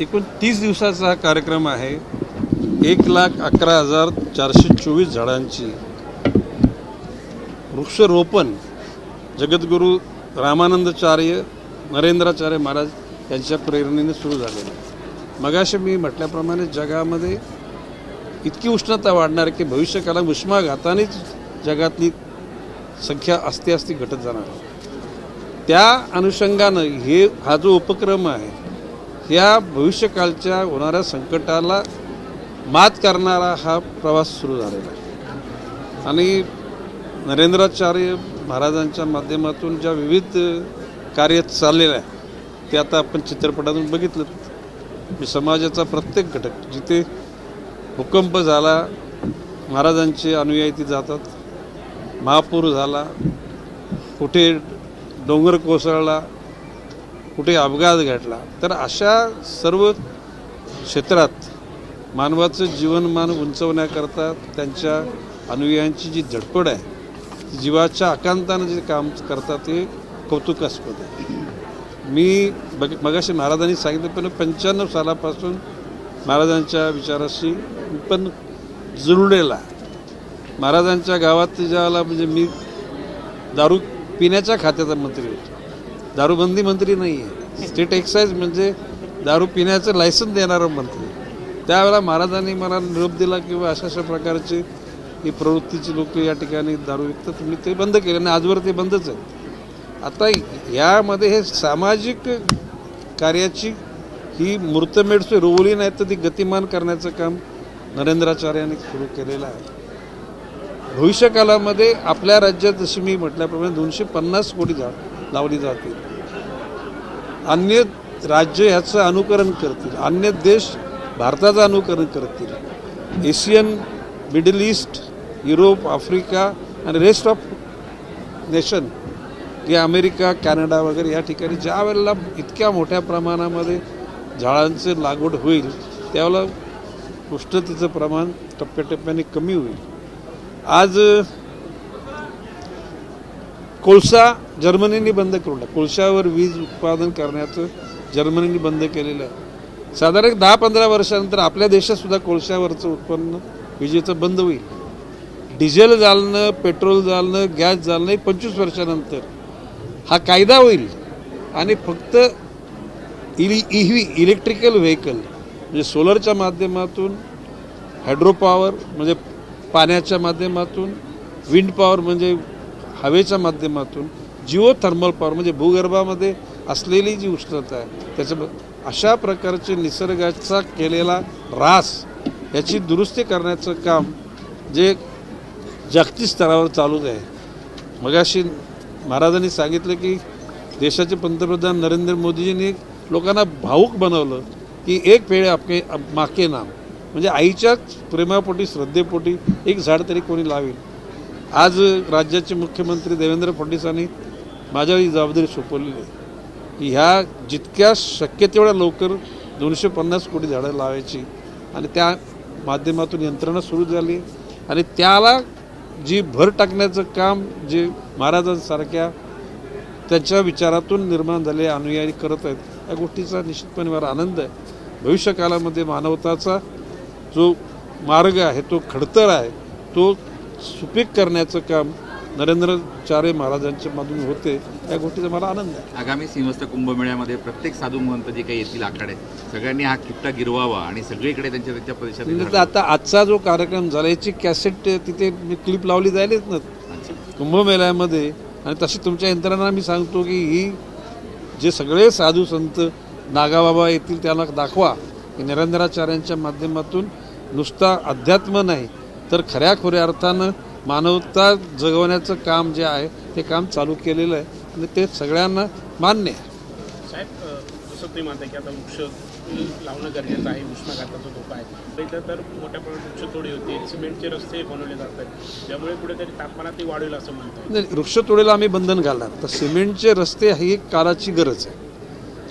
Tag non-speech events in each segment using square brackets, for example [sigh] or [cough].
एकूण तीस दिवसाचा हा कार्यक्रम आहे. एक लाख अकरा हजार चारशे चोवीस झाडांची वृक्षरोपण जगद्गुरू रामानंदचार्य नरेंद्राचार्य महाराज यांच्या प्रेरणेने सुरू झालेलं आहे. मगाशी मी म्हटल्याप्रमाणे जगामध्ये इतकी उष्णता वाढणार आहे की भविष्यकाला उष्माघातानेच जगातली संख्या असते असती घटत जाणार त्या अनुषंगानं हे हा जो उपक्रम आहे या भविष्यकालच्या होणाऱ्या संकटाला मात करणारा हा प्रवास सुरू झालेला आहे. आणि नरेंद्राचार्य महाराजांच्या माध्यमातून ज्या विविध कार्य चाललेलं आहे ते आता आपण चित्रपटातून बघितलं. मी समाजाचा प्रत्येक घटक जिथे भूकंप झाला महाराजांचे अनुयायी ती जातात. महापूर झाला कुठे डोंगर कोसळला कुठे अपघात घडला तर अशा सर्व क्षेत्रात मानवाचं जीवनमान उंचवण्याकरता त्यांच्या अनुयायांची जी धडपड आहे जीवाच्या आकांतानं जे काम करतात ते कौतुकास्पद आहे. मी बघ मगाशी महाराजांनी सांगितलं पण पंच्याण्णव सालापासून महाराजांच्या विचाराशी पण जुळलेला महाराजांच्या गावात ज्याला म्हणजे मी दारू पिण्याच्या खात्याचा मंत्री होतो. दारूबंदी मंत्री नाही आहे स्टेट एक्साईज म्हणजे दारू पिण्याचं लायसन देणारं मंत्री. त्यावेळेला महाराजांनी मला निरोप दिला किंवा अशा अशा प्रकारची ही प्रवृत्तीची लोक या ठिकाणी दारू विकतात. तुम्ही ते बंद केले आणि आजवर ते बंदच आहे आता यामध्ये हे सामाजिक कार्याची ही मूर्तमेढ रोवली नाही तर ती गतिमान करण्याचं काम नरेंद्राचार्यांनी सुरू केलेलं आहे. भविष्यकालामध्ये आपल्या राज्यात जशी मी म्हटल्याप्रमाणे दोनशे पन्नास कोटी जा लावली जातील. अन्य राज्य ह्याचं अनुकरण करतील. अन्य देश भारताचं अनुकरण करतील. Asian middle east Europe Africa आणि रेस्ट ऑफ नेशन की अमेरिका कॅनडा वगैरे या ठिकाणी ज्या वेळेला इतक्या मोठ्या प्रमाणामध्ये झाडांचे लागवड होईल त्यावेळेला उष्णतेचं प्रमाण टप्प्याटप्प्याने कमी होईल. आज कोळसा जर्मनीने बंद करून टाक कोळशावर वीज उत्पादन करण्याचं जर्मनीने बंद केलेलं. आहे साधारण दहा पंधरा वर्षानंतर आपल्या देशात सुद्धा कोळशावरचं उत्पन्न विजेचं बंद होईल. डिझेल जालणं पेट्रोल जालणं गॅस जालणं हे पंचवीस वर्षानंतर. हा कायदा होईल आणि फक्त इली इव्ही इलेक्ट्रिकल व्हेकल म्हणजे सोलरच्या माध्यमातून हायड्रो पॉवर म्हणजे पाण्याच्या माध्यमातून विंड पॉवर म्हणजे हवेच्या माध्यमातून जिओ थर्मल पॉवर म्हणजे भूगर्भामध्ये असलेली जी उष्णता आहे त्याच्या अशा प्रकारचे निसर्गाचा केलेला रास याची दुरुस्ती करण्याचं काम जे जागतिक स्तरावर चालूच आहे. मगाशी महाराजांनी सांगितलं की देशाचे पंतप्रधान नरेंद्र मोदीजींनी लोकांना भाऊक बनवलं की एक पेळे आपके माके नाम. म्हणजे आईच्याच प्रेमापोटी श्रद्धेपोटी एक झाड तरी कोणी लावेल. आज राज्याचे मुख्यमंत्री देवेंद्र फडणवीसांनी माझ्यावर ही जबाबदारी सोपवलेली आहे की ह्या जितक्या शक्य तेवढ्या लवकर दोनशे पन्नास कोटी झाडं लावायची आणि त्या माध्यमातून यंत्रणा सुरू झाली आणि त्याला जी भर टाकण्याचं काम जे महाराजांसारख्या त्यांच्या विचारातून निर्माण झाले अनुयायी करत आहेत या गोष्टीचा निश्चितपणे मला आनंद आहे. भविष्यकालामध्ये मानवताचा जो मार्ग आहे तो खडतर आहे तो सुपीक करण्याचं काम नरेंद्रचार्य महाराजांच्या मधून होते या गोष्टीचा मला आनंद आहे. आगामी सिंहस्थ कुंभमेळ्यामध्ये प्रत्येक साधू महंत जे काही येतील आखाडे सगळ्यांनी हा किट्टा गिरवावा आणि सगळीकडे त्यांच्या त्यांच्या म्हणजे परिसरात तर आता आजचा जो कार्यक्रम झाला याची कॅसेट तिथे मी क्लिप लावली जायलेच ना. कुंभमेळ्यामध्ये आणि तशी तुमच्या यंत्रणा मी सांगतो की ही जे सगळे साधू संत नागाबाबा येतील त्यांना दाखवा की नरेंद्राचार्यांच्या माध्यमातून नुसता अध्यात्म नाही तर खऱ्या खुऱ्या अर्थानं मानवता जगवण्याचं काम जे आहे ते काम चालू केलेलं आहे आणि ते सगळ्यांना मान्य आहे. साहेब अ, जसं तुम्ही म्हणताय की आता वृक्ष लावणं गरजेचं आहे उष्माघाताचा धोका आहे. इथं तर मोठ्या प्रमाणात वृक्षतोडी होते सिमेंटचे रस्ते बनवले त्यामुळे कुठेतरी तापमानात ती वाढेल असं म्हणताय. नाही, वृक्षतोडीला आम्ही बंधन घालणार तर सिमेंटचे रस्ते ही एक काळाची गरज आहे.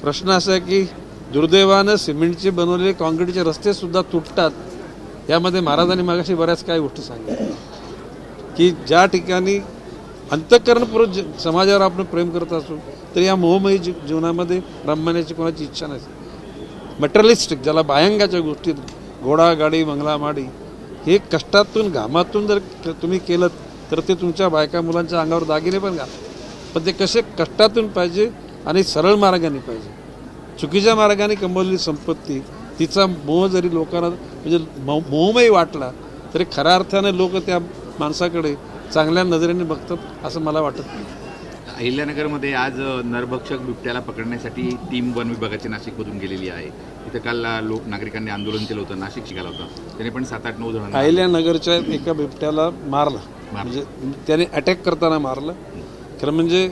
प्रश्न असा आहे की दुर्दैवानं सिमेंटचे बनवलेले काँक्रीटचे रस्ते सुद्धा तुटतात यामध्ये महाराजांनी मागाशी बऱ्याच काही गोष्टी सांगितल्या. की ज्या ठिकाणी अंतःकरणपूर्वक ज- समाजावर आपण प्रेम करत असू तर या मोहमयी जी- जीवनामध्ये रमण्याची कोणाची इच्छा नसते मटेरियलिस्टिक ज्याला बायंगाच्या गोष्टीत घोडा गाडी बंगला माडी हे कष्टातून घामातून जर तुम्ही केलं तर ते तुमच्या बायका मुलांच्या अंगावर दागिने पण घाल. पण ते कसे कष्टातून पाहिजे आणि सरळ मार्गाने पाहिजे. चुकीच्या मार्गाने कमवलेली संपत्ती तिचा मोह जरी लोकांना म्हणजे मो- मोहमय वाटला तरी खऱ्या अर्थाने लोक त्या माणसाकडे चांगल्या नजरेने बघतात असं मला वाटत नाही. अहिल्यानगरमध्ये आज नरभक्षक बिबट्याला पकडण्यासाठी टीम वन विभागाची नाशिकमधून गेलेली आहे. इथं काल लोक नागरिकांनी आंदोलन केलं होतं नाशिक शिकायला होतं. त्याने पण सात आठ नऊ जणांना अहिल्यानगरच्या एका बिबट्याला मारलं. म्हणजे त्याने अटॅक करताना मारलं. खरं म्हणजे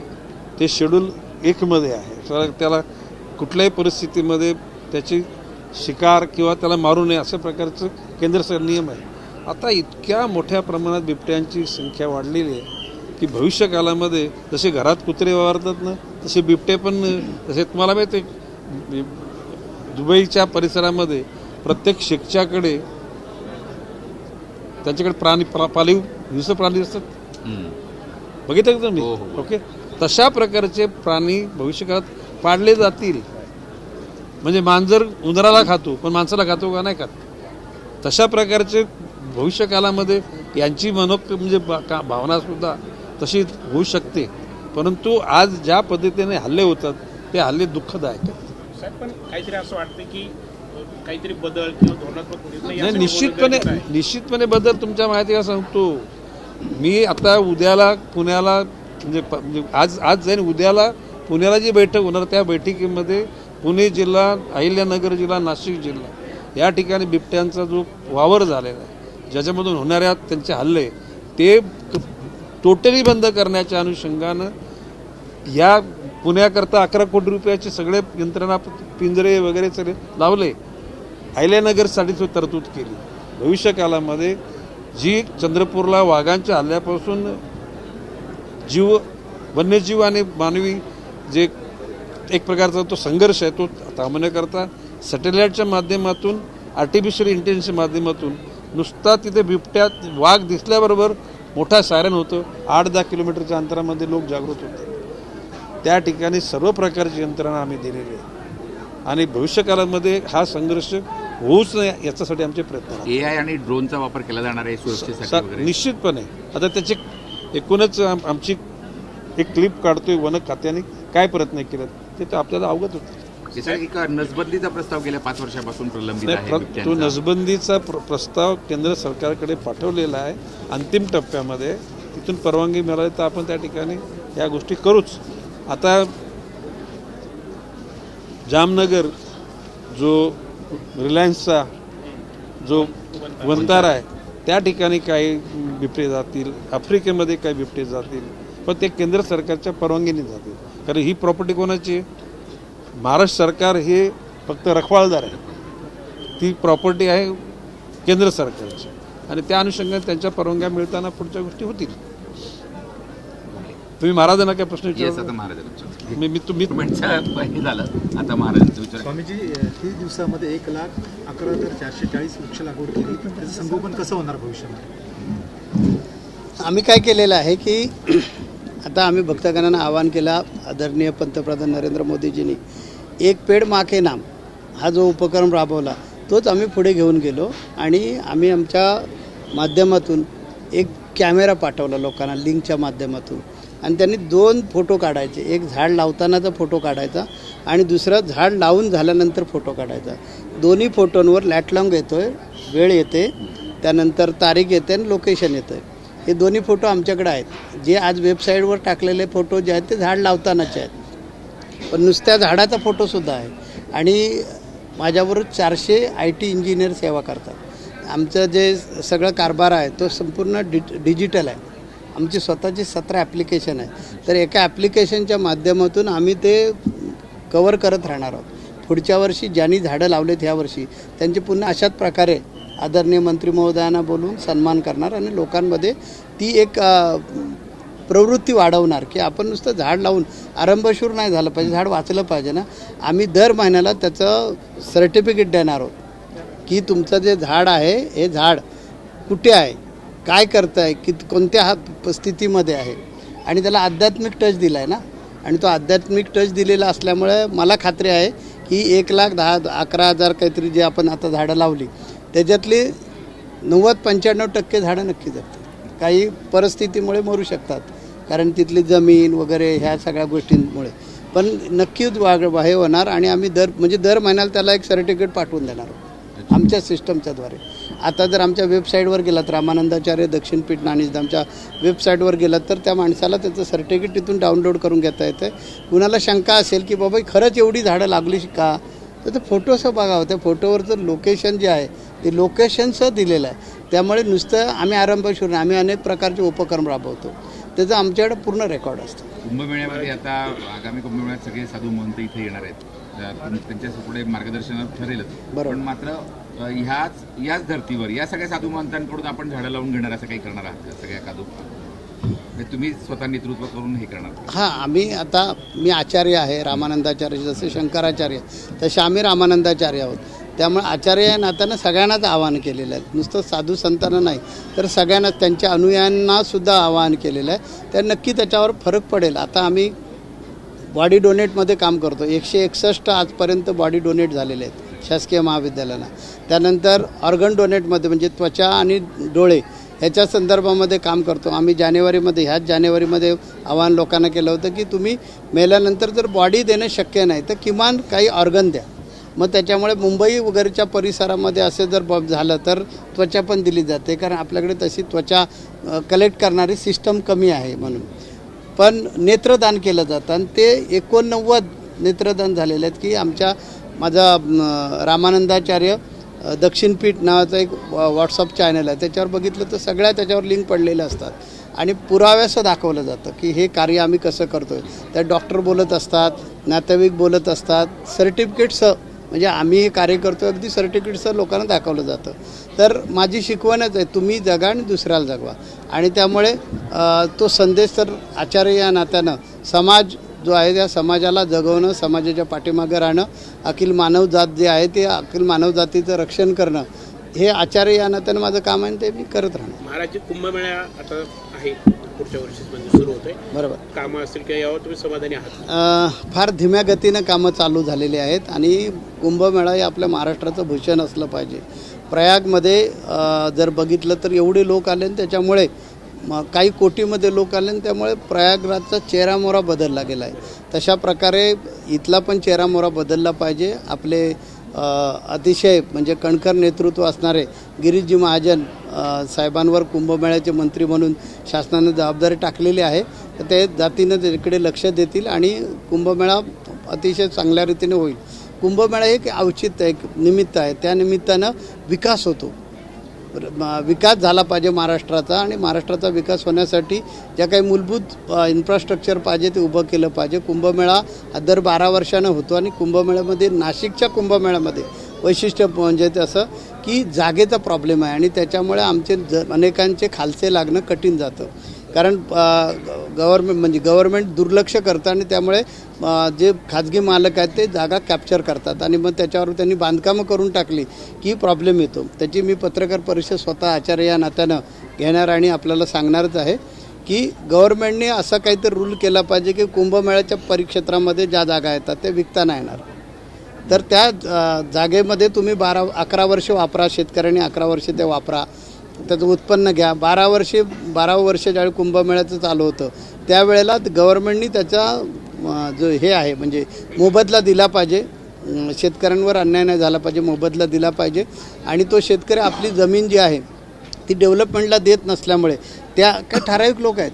ते शेड्यूल एकमध्ये आहे. तर त्याला कुठल्याही परिस्थितीमध्ये त्याची शिकार किंवा त्याला मारू नये अशा प्रकारचं केंद्र सर नियम आहे. आता इतक्या मोठ्या प्रमाणात बिबट्यांची संख्या वाढलेली आहे की भविष्य कालामध्ये जसे घरात कुत्रे वावरतात ना तसे बिबटे पण तसे तुम्हाला माहिती आहे, दुबईच्या परिसरामध्ये प्रत्येक शिक्षाकडे त्यांच्याकडे प्राणी प्रा- पाळीव हिंस्र प्राणी असतात. बघितलं का तुम्ही? हो, हो. ओके. तशा प्रकारचे प्राणी भविष्यकाळात पाळले जातील. म्हणजे मांजर उंदराला खातो पण माणसाला खातो का? नाही खात. तशा प्रकारचे भविष्यकालामध्ये यांची मनोक म्हणजे का- भावना सुद्धा तशी होऊ शकते. परंतु आज ज्या पद्धतीने हल्ले होतात ते हल्ले दुःखदायक आहेत. साहेब पण काहीतरी असं वाटतं की काहीतरी बदल किंवा धोरणात्मक नाही निश्चितपणे. निश्चितपणे बदल तुमच्या माहितीला सांगतो. मी आता उद्याला पुण्याला म्हणजे म्हणजे आज आज जाईन उद्याला पुण्याला जी बैठक होणार त्या बैठकीमध्ये पुणे जिल्हा अहिल्यानगर जिल्हा नाशिक जिल्हा या ठिकाणी बिबट्यांचा जो वावर झालेला आहे ज्याच्यामधून होणाऱ्या त्यांचे हल्ले ते टोटली बंद करण्याच्या अनुषंगानं या पुण्याकरता अकरा कोटी रुपयाचे सगळे यंत्रणा पिंजरे वगैरे सगळे लावले. आयल्यानगरसाठी तो तरतूद केली. भविष्यकालामध्ये जी चंद्रपूरला वाघांच्या हल्ल्यापासून जीव वन्यजीव आणि मानवी जे एक प्रकारचा तो संघर्ष आहे तो थांबण्याकरता सॅटेलाईटच्या माध्यमातून आर्टिफिशियल इंटेलिजन्सच्या माध्यमातून नुसता तिथे बिबट्यात वाघ दिसल्याबरोबर मोठा सायरन होतं आठ दहा किलोमीटरच्या अंतरामध्ये लोक जागृत होते त्या ठिकाणी सर्व प्रकारची यंत्रणा आम्ही दिलेली आहे. आणि भविष्यकालामध्ये हा संघर्ष होऊच नये याच्यासाठी आमचे प्रयत्न. ए आय आणि ड्रोनचा वापर केला जाणार आहे सुरक्षेसाठी निश्चितपणे. आता त्याची एकूणच आम- आमची एक क्लिप काढतोय वन खात्याने काय प्रयत्न केलेत ते तर आपल्याला अवगत होतं एक नसबंदीचा प्रस्ताव गेल्या पाच वर्षापासून प्रलंबित आहे तो. नसबंदीचा प्र- प्रस्ताव केंद्र सरकारकडे पाठवलेला आहे. अंतिम टप्प्यामध्ये तिथून परवानगी मिळाली तर आपण त्या ठिकाणी या गोष्टी करूच. आता जामनगर जो रिलायन्सचा जो वंतार आहे त्या ठिकाणी काही बिबटे जातील आफ्रिकेमध्ये काही बिबटे जातील पण ते केंद्र सरकारच्या परवानगीने जातील. कारण ही प्रॉपर्टी कोणाची आहे? महाराष्ट्र सरकार हे फक्त रखवाळदार आहे. ती प्रॉपर्टी आहे केंद्र सरकारची. आणि त्या अनुषंगाने त्यांच्या परवानग्या मिळताना पुढच्या गोष्टी होतील. तुम्ही महाराजांना काय प्रश्न महाराजांचं मी मी तुम्ही हे झालं. आता महाराजांचं विचार स्वामीजी तीस दिवसामध्ये एक लाख अकरा हजार चारशे चाळीस वृक्ष लागवड केली. त्याचं संगोपन कसं होणार भविष्यामध्ये? आम्ही काय केलेलं आहे की [clears throat] आता आम्ही भक्तगणांना आवाहन केला आदरणीय पंतप्रधान नरेंद्र मोदीजींनी एक पेड माके नाम. हा जो उपक्रम राबवला तोच आम्ही पुढे घेऊन गेलो आणि आम्ही आमच्या माध्यमातून एक कॅमेरा पाठवला लोकांना लिंकच्या माध्यमातून. आणि त्यांनी दोन फोटो काढायचे. एक झाड लावतानाचा फोटो काढायचा आणि दुसरा झाड लावून झाल्यानंतर फोटो काढायचा. दोन्ही फोटोंवर लॅटलॉंग येतो आहे वेळ येते त्यानंतर तारीख येते आणि लोकेशन येतं आहे हे दोन्ही फोटो आमच्याकडे आहेत. जे आज वेबसाईटवर टाकलेले फोटो जे आहेत ते झाड लावतानाचे आहेत. पण नुसत्या झाडाचा फोटोसुद्धा आहे. आणि माझ्याबरोबर चारशे आय टी इंजिनियर सेवा करतात. आमचं जे सगळं कारभार आहे तो संपूर्ण डि डिजिटल आहे. आमची स्वतःची सतरा ॲप्लिकेशन आहे. तर एका ॲप्लिकेशनच्या माध्यमातून आम्ही ते कवर करत राहणार आहोत. पुढच्या वर्षी ज्यांनी झाडं लावलेत ह्या वर्षी त्यांचे पुन्हा अशाच प्रकारे आदरणीय मंत्री महोदयांना बोलून सन्मान करणार आणि लोकांमध्ये ती एक प्रवृत्ती वाढवणार की आपण नुसतं झाड लावून आरंभशूर नाही झालं पाहिजे झाड वाचलं पाहिजे ना. आम्ही दर महिन्याला त्याचं सर्टिफिकेट देणार आहोत की तुमचं जे झाड आहे हे झाड कुठे आहे काय करतं आहे की कोणत्या हा स्थितीमध्ये आहे. आणि त्याला आध्यात्मिक टच दिला आहे ना. आणि तो आध्यात्मिक टच दिलेला असल्यामुळे मला खात्री आहे की एक लाख दहा अकरा हजार काहीतरी जे आपण आता झाडं लावली त्याच्यातली नव्वद पंच्याण्णव टक्के झाडं नक्की जातात काही परिस्थितीमुळे मरू शकतात. कारण तिथली जमीन वगैरे ह्या सगळ्या गोष्टींमुळे. पण नक्कीच वाग हे होणार आणि आम्ही दर म्हणजे दर महिन्याला त्याला एक सर्टिफिकेट पाठवून देणार आहोत. आमच्या सिस्टमच्याद्वारे आता जर आमच्या वेबसाईटवर गेलात रामानंदाचार्य दक्षिणपीठ नाणीजदामच्या वेबसाईटवर गेलात तर त्या माणसाला त्याचं सर्टिफिकेट तिथून डाउनलोड करून घेता येतं कुणाला शंका असेल की बाबा खरंच एवढी झाडं लागली का? तर ते फोटोसं बघावं. त्या फोटोवरचं लोकेशन जे आहे ते लोकेशनसह दिलेलं आहे. त्यामुळे नुसतं आम्ही आरंभ शून्य आम्ही अनेक प्रकारचे उपक्रम राबवतो. त्याचं आमच्याकडे पूर्ण रेकॉर्ड असतं. कुंभमेळ्यामध्ये आता आगामी कुंभमेळ्यात सगळे साधू महंत इथे येणार आहेत. त्यांच्या पुढे मार्गदर्शन ठरेलच. बरोबर. पण मात्र ह्याच याच धर्तीवर या सगळ्या साधू महंतांकडून आपण झाडं लावून घेणार असं काही करणार आहात का? सगळ्या कादू म्हणजे तुम्ही स्वतः नेतृत्व करून हे करणार. हां आम्ही आता मी आचार्य आहे रामानंदाचार्य जसे शंकराचार्य तसे आम्ही रामानंदाचार्य आहोत. त्यामुळे आचार्य या नात्यानं सगळ्यांनाच आवाहन केलेलं आहे. नुसतं साधू संतांना नाही तर सगळ्यांनाच त्यांच्या अनुयायांनासुद्धा आवाहन केलेलं आहे. तर नक्की त्याच्यावर फरक पडेल. आता आम्ही बॉडी डोनेटमध्ये काम करतो. एकशे एकसष्ट आजपर्यंत बॉडी डोनेट झालेले आहेत शासकीय महाविद्यालयाला. त्यानंतर ऑर्गन डोनेटमध्ये म्हणजे त्वचा आणि डोळे ह्याच्या संदर्भामध्ये काम करतो. आम्ही जानेवारीमध्ये ह्याच जानेवारीमध्ये आवाहन लोकांना केलं होतं की तुम्ही मेल्यानंतर जर बॉडी देणं शक्य नाही तर किमान काही ऑर्गन द्या. मग त्याच्यामुळे मुंबई वगैरेच्या परिसरामध्ये असं जर ब झालं तर त्वचा पण दिली जाते. कारण आपल्याकडे तशी त्वचा कलेक्ट करणारी सिस्टम कमी आहे म्हणून. पण नेत्रदान केलं जातं आणि ते एकोणनव्वद नेत्रदान झालेले आहेत की आमच्या माझा रामानंदाचार्य दक्षिणपीठ नावाचं एक व्हॉट्सअप चॅनल आहे. त्याच्यावर बघितलं तर सगळ्या त्याच्यावर लिंक पडलेल्या असतात. आणि पुराव्यासं दाखवलं जातं की हे कार्य आम्ही कसं करतो आहे त्या डॉक्टर बोलत असतात नातेवाईक बोलत असतात सर्टिफिकेटसं म्हणजे आम्ही हे कार्य करतो अगदी सर्टिफिकेटसह लोकांना दाखवलं जातं. तर माझी शिकवणच आहे तुम्ही जगा आणि दुसऱ्याला जगवा. आणि त्यामुळे तो संदेश तर आचार्य या नात्यानं समाज जो आहे त्या समाजाला जगवणं समाजाच्या पाठीमागं राहणं अखिल मानवजात जे आहे ते अखिल मानवजातीचं रक्षण करणं हे आचार्य या नात्यानं माझं काम आहे ते मी करत राहणार. महाराज कुंभमेळा आता आहे. पुढच्या वर्षी म्हणजे सुरू बरोबर. कामं असतील किंवा यावर तुम्ही समाधानी आहात? फार धीम्या गतीनं कामं चालू झालेली आहेत आणि कुंभमेळा हे आपल्या महाराष्ट्राचं भूषण असलं पाहिजे. प्रयागमध्ये जर बघितलं तर एवढे लोक आले आणि त्याच्यामुळे मग काही कोटीमध्ये लोक आले आणि त्यामुळे प्रयागराजचा चेहरामोहरा बदलला गेला आहे. तशा प्रकारे इथला पण चेहरामोहरा बदलला पाहिजे. आपले अतिशय म्हणजे कणखर नेतृत्व असणारे गिरीशजी महाजन साहेबांवर कुंभमेळ्याचे मंत्री म्हणून शासनानं जबाबदारी टाकलेली आहे. तर ते जातीनं त्याकडे लक्ष देतील आणि कुंभमेळा अतिशय चांगल्या रीतीने होईल. कुंभमेळा हे एक औचित्य एक निमित्त आहे. त्या निमित्तानं विकास होतो. विकास झाला पाहिजे महाराष्ट्राचा आणि महाराष्ट्राचा विकास होण्यासाठी ज्या काही मूलभूत इन्फ्रास्ट्रक्चर पाहिजे ते उभं केलं पाहिजे. कुंभमेळा हा दर बारा वर्षानं होतो आणि कुंभमेळ्यामध्ये नाशिकच्या कुंभमेळ्यामध्ये वैशिष्ट्य म्हणजे असं की जागेचा प्रॉब्लेम आहे आणि त्याच्यामुळे आमचे ज अनेकांचे खालचे लागणं कठीण जातं. कारण गव्हर्मेंट म्हणजे गव्हर्मेंट दुर्लक्ष करतं आणि त्यामुळे जे खाजगी मालक आहेत ते जागा कॅप्चर करतात. आणि मग त्याच्यावर त्यांनी बांधकामं करून टाकली की प्रॉब्लेम येतो. त्याची मी पत्रकार परिषद स्वतः आचार्य या नात्यानं घेणार आणि आपल्याला सांगणारच आहे की गव्हर्मेंटने असा काहीतरी रूल केला पाहिजे की कुंभमेळ्याच्या परिक्षेत्रामध्ये ज्या जागा येतात ते विकता नाही येणार. तर त्या जागेमध्ये तुम्ही बारा अकरा वर्ष वापरा शेतकऱ्यांनी अकरा वर्ष ते वापरा. त्याचं उत्पन्न घ्या. बारा वर्षे बारावं वर्ष ज्यावेळी कुंभमेळ्याचं चालू होतं त्यावेळेला गव्हर्नमेंटनी त्याचा जो हे आहे म्हणजे मोबदला दिला पाहिजे. शेतकऱ्यांवर अन्याय नाही झाला पाहिजे मोबदला दिला पाहिजे. आणि तो शेतकरी आपली जमीन जी आहे ती डेव्हलपमेंटला देत नसल्यामुळे त्या काही ठराविक लोक आहेत?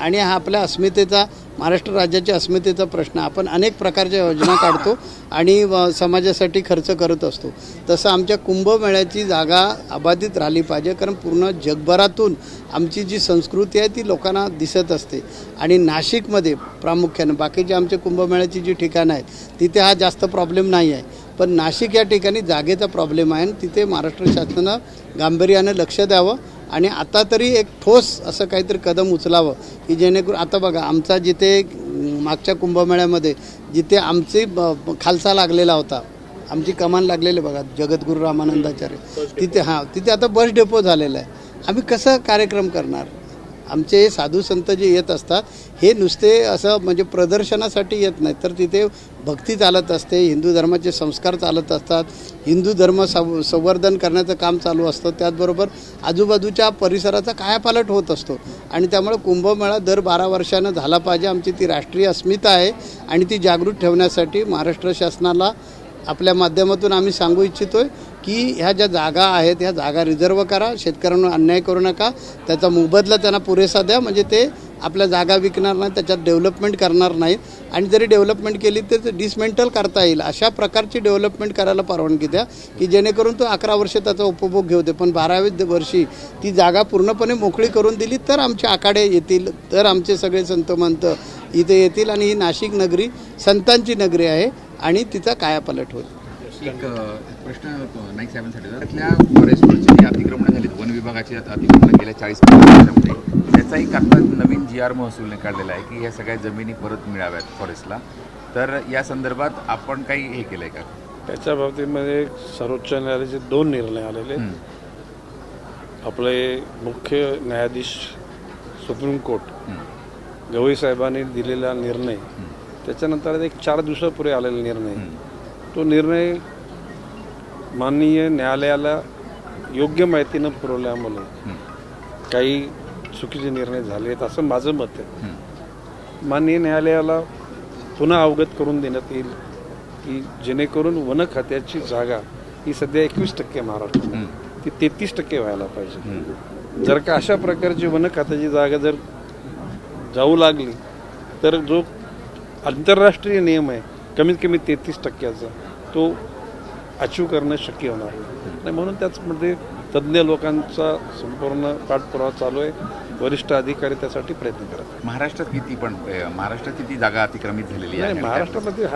आणि हा आपल्या अस्मितेचा महाराष्ट्र राज्याच्या अस्मितेचा प्रश्न. आपण अनेक प्रकारच्या योजना काढतो आणि व समाजासाठी खर्च करत असतो. तसं आमच्या कुंभमेळ्याची जागा अबाधित राहिली पाहिजे कारण पूर्ण जगभरातून आमची जी संस्कृती आहे ती लोकांना दिसत असते. आणि नाशिकमध्ये प्रामुख्यानं बाकीचे आमच्या कुंभमेळ्याची जी ठिकाणं आहेत तिथे हा जास्त प्रॉब्लेम नाही आहे. पण नाशिक या ठिकाणी जागेचा प्रॉब्लेम आहे आणि तिथे महाराष्ट्र शासनानं गांभीर्यानं लक्ष द्यावं आणि आता तरी एक ठोस असं काहीतरी कदम उचलावं की जेणेकरून आता बघा आमचा जिथे मागच्या कुंभमेळ्यामध्ये जिथे आमची ब- खालसा लागलेला होता आमची कमान लागलेली बघा जगद्गुरू रामानंदाचार्य तिथे हां तिथे आता बस डेपो झालेला आहे. आम्ही कसं कार्यक्रम करणार? आमचे साधू संत जे येत असतात हे नुसते असं म्हणजे प्रदर्शनासाठी येत नाही तर तिथे भक्ती चालत असते हिंदू धर्माचे संस्कार चालत असतात हिंदू धर्म सं संवर्धन करण्याचं काम चालू असतं. त्याचबरोबर आजूबाजूच्या परिसराचा कायापालट होत असतो. आणि त्यामुळे कुंभमेळा दर बारा वर्षानं झाला पाहिजे. आमची ती राष्ट्रीय अस्मिता आहे आणि ती जागृत ठेवण्यासाठी महाराष्ट्र शासनाला आपल्या माध्यमातून आम्ही सांगू इच्छितो आहे की ह्या ज्या जागा आहेत ह्या जागा रिझर्व करा शेतकऱ्यांना अन्याय करू नका त्याचा मोबदला त्यांना पुरेसा द्या म्हणजे ते आपल्या जागा विकणार नाही त्याच्यात डेव्हलपमेंट करणार नाही आणि जरी डेव्हलपमेंट केली तर ते डिसमेंटल करता येईल. अशा प्रकारची डेव्हलपमेंट करायला परवानगी द्या की जेणेकरून तो अकरा वर्ष त्याचा उपभोग घेऊ दे. पण बारावी वर्षी ती जागा पूर्णपणे मोकळी करून दिली तर आमचे आखाडे येतील तर आमचे सगळे संतमंत इथे येतील. आणि ही नाशिक नगरी संतांची नगरी आहे आणि तिचा कायापालट होईल. एक प्रश्न नाईक साहेबांसाठी. त्यातल्या फॉरेस्टवरची जी अतिक्रमणं झालीत वन विभागाची आता अतिक्रमणं गेल्या चाळीस वर्षामध्ये त्याचा एक आता नवीन जी आर महसूल काढलेला आहे की या सगळ्या जमिनी परत मिळाव्यात फॉरेस्टला तर या संदर्भात आपण काही हे केलं आहे का? त्याच्या बाबतीमध्ये सर्वोच्च न्यायालयाचे दोन निर्णय आलेले. आपले मुख्य न्यायाधीश सुप्रीम कोर्ट गवई साहेबांनी दिलेला निर्णय त्याच्यानंतर एक चार दिवसापूर्वी आलेला निर्णय. तो निर्णय माननीय न्यायालयाला योग्य माहितीनं पुरवल्यामुळे काही चुकीचे निर्णय झाले आहेत असं माझं मत आहे. माननीय न्यायालयाला पुन्हा अवगत करून देण्यात येईल की जेणेकरून वन खात्याची जागा ही सध्या एकवीस टक्के महाराष्ट्रात ती तेहतीस टक्के व्हायला पाहिजे. जर का अशा प्रकारची वन खात्याची जागा जर जाऊ लागली तर जो आंतरराष्ट्रीय नियम आहे कमीत कमी तेहतीस टक्क्याचा तो अचीव करणं शक्य होणार. नाही म्हणून त्याचमध्ये तज्ज्ञ लोकांचा संपूर्ण पाठपुरावा चालू आहे. वरिष्ठ अधिकारी त्यासाठी प्रयत्न करत आहेत. महाराष्ट्रात किती पण महाराष्ट्रात किती जागा अतिक्रमित झालेली आहे. महाराष्ट्रामध्ये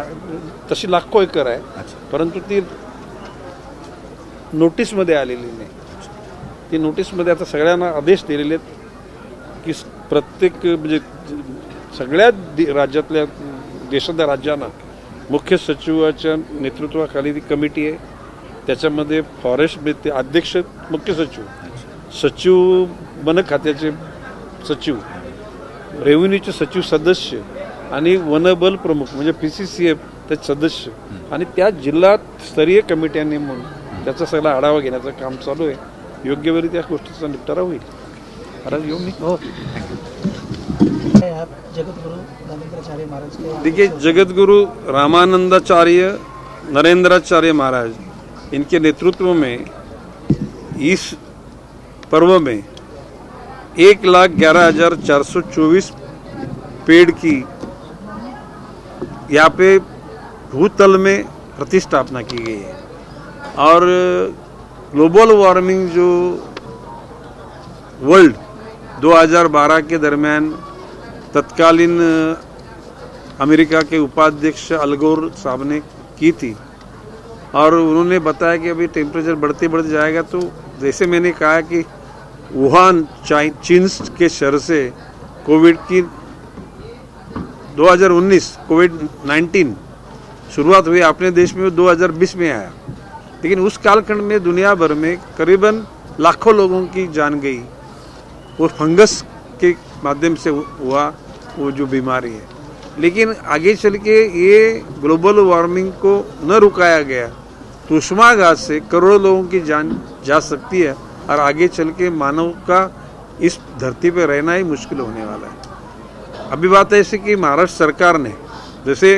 तशी लाखो एकर आहे. परंतु ती नोटीसमध्ये आलेली नाही. ती नोटीसमध्ये आता सगळ्यांना आदेश दिलेले आहेत की प्रत्येक म्हणजे सगळ्या राज्यातल्या देशातल्या राज्यांना मुख्य सचिवाच्या नेतृत्वाखाली ती कमिटी आहे. त्याच्यामध्ये फॉरेस्ट अध्यक्ष मुख्य सचिव. सचिव वन खात्याचे सचिव रेव्हेन्यूचे सचिव सदस्य आणि वनबल प्रमुख म्हणजे पी सी सी एफ त्याचे सदस्य. आणि त्या जिल्हा स्तरीय कमिट्यांनी म्हणून त्याचा सगळा आढावा घेण्याचं काम चालू आहे. योग्य वेळी त्या गोष्टीचा निपटारा होईल. कारण येऊ मी हो. जगतगुरु जगत देखिए जगतगुरु रामानंदाचार्य, नरेंद्राचार्य महाराज, इनके नेतृत्व में इस पर्व में एक लाख ग्यारह हज़ार चार सौ चौबीस पेड़ की यहाँ पे भूतल में प्रतिष्ठापना की गई है। और ग्लोबल वार्मिंग जो वर्ल्ड 2012 के दरमियान तत्कालीन अमेरिका के उपाध्यक्ष अलगोर साहब ने की थी। और उन्होंने बताया कि अभी टेम्परेचर बढ़ते बढ़ते जाएगा तो जैसे मैंने कहा कि वुहान चीन के शहर से कोविड की 2019 कोविड 19 शुरुआत हुई। अपने देश में वो 2020 में आया। लेकिन उस कालखंड में दुनिया भर में करीबन लाखों लोगों की जान गई। वो फंगस के माध्यम से हुआ, वो जो बीमारी है। लेकिन आगे चल के ये ग्लोबल वार्मिंग को न रुकाया गया तो उष्माघात से करोड़ों लोगों की जान जा सकती है और आगे चल के मानव का इस धरती पर रहना ही मुश्किल होने वाला है। अभी बात ऐसी कि महाराष्ट्र सरकार ने, जैसे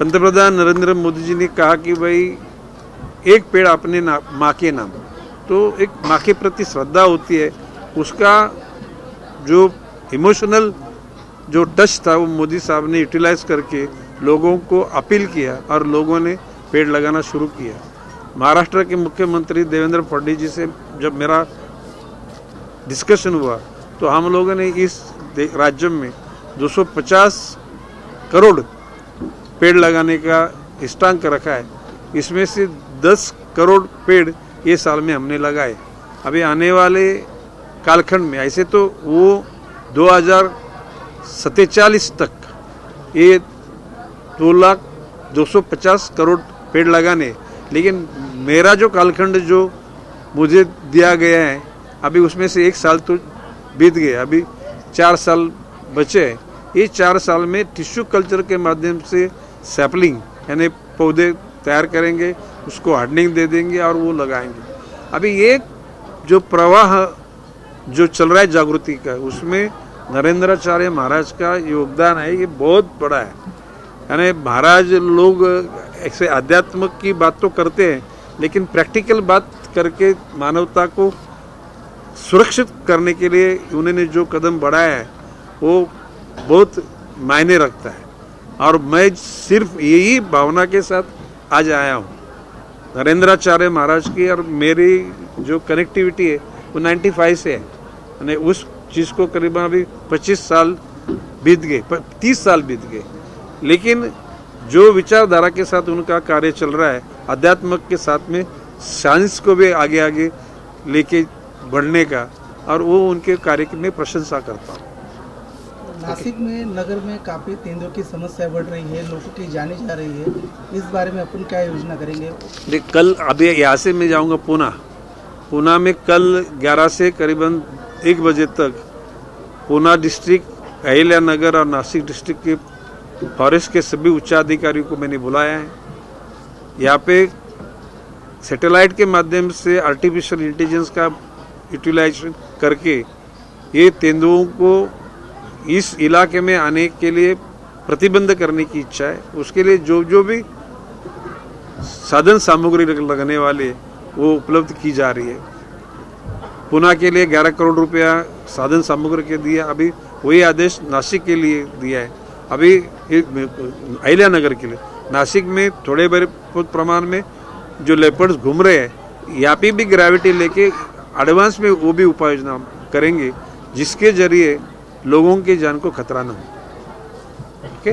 पंतप्रधान नरेंद्र मोदी जी ने कहा कि भाई, एक पेड़ अपने माँ के नाम तो एक माँ के प्रति श्रद्धा होती है, उसका जो इमोशनल जो टच था, वो मोदी साहब ने यूटिलाइज करके लोगों को अपील किया और लोगों ने पेड़ लगाना शुरू किया। महाराष्ट्र के मुख्यमंत्री देवेंद्र फडणवीस जी से जब मेरा डिस्कशन हुआ तो हम लोगों ने इस राज्य में 250 करोड़ पेड़ लगाने का स्टांक रखा है। इसमें से 10 करोड़ पेड़ ये साल में हमने लगाए। अभी आने वाले कालखंड में। ऐसे तो वो 2047 तक ये दो लाख 250 करोड़ पेड़ लगाने। लेकिन मेरा जो कालखंड जो मुझे दिया गया है, अभी उसमें से एक साल तो बीत गए अभी चार साल बचे हैं। ये चार साल में टिश्यू कल्चर के माध्यम से सैपलिंग यानी पौधे तैयार करेंगे, उसको हार्डनिंग दे देंगे और वो लगाएँगे। अभी ये जो प्रवाह जो चल रहा है जागृति का, उसमें नरेंद्राचार्य महाराज का योगदान है, ये बहुत बड़ा है। यानी महाराज लोग ऐसे अध्यात्म की बात तो करते हैं, लेकिन प्रैक्टिकल बात करके मानवता को सुरक्षित करने के लिए उन्होंने जो कदम बढ़ाया है, वो बहुत मायने रखता है। और मैं सिर्फ़ यही भावना के साथ आज आया हूँ, नरेंद्राचार्य महाराज की और मेरी जो कनेक्टिविटी है, वो 95 से है। यानी उस चीज़ को करीबन अभी 25 साल बीत गए 30 साल बीत गए लेकिन जो विचारधारा के साथ उनका कार्य चल रहा है अध्यात्म के साथ में साइंस को भी आगे आगे लेके बढ़ने का और वो उनके कार्य की मैं प्रशंसा करता हूँ नासिक में नगर में काफ़ी तेंदुओं की समस्या बढ़ रही है लोगों की जानी जा रही है। इस बारे में अपन क्या योजना करेंगे? देख कल अभी यहाँ से मैं जाऊँगा पूना पूना में कल 11 से करीबन एक बजे तक पूना डिस्ट्रिक्ट अहिल्या नगर और नासिक डिस्ट्रिक्ट के फॉरेस्ट के सभी उच्चाधिकारियों को मैंने बुलाया है। यहाँ पे सैटेलाइट के माध्यम से आर्टिफिशियल इंटेलिजेंस का यूटिलाइजेशन करके ये तेंदुओं को इस इलाके में आने के लिए प्रतिबंध करने की इच्छा है। उसके लिए जो जो भी साधन सामग्री लगने वाले वो उपलब्ध की जा रही है। पुणे के लिए 11 करोड़ रुपया साधन सामग्री के दिया अभी वही आदेश नासिक के लिए दिया है। अभी अहिल्या नगर के लिए। नासिक में थोड़े बड़े प्रमाण में जो लेपर्ड्स घूम रहे हैं, यहाँ पे भी ग्रेविटी लेके एडवांस में वो भी उपाय योजना करेंगे, जिसके ज़रिए लोगों की जान को खतरा न हो। ओके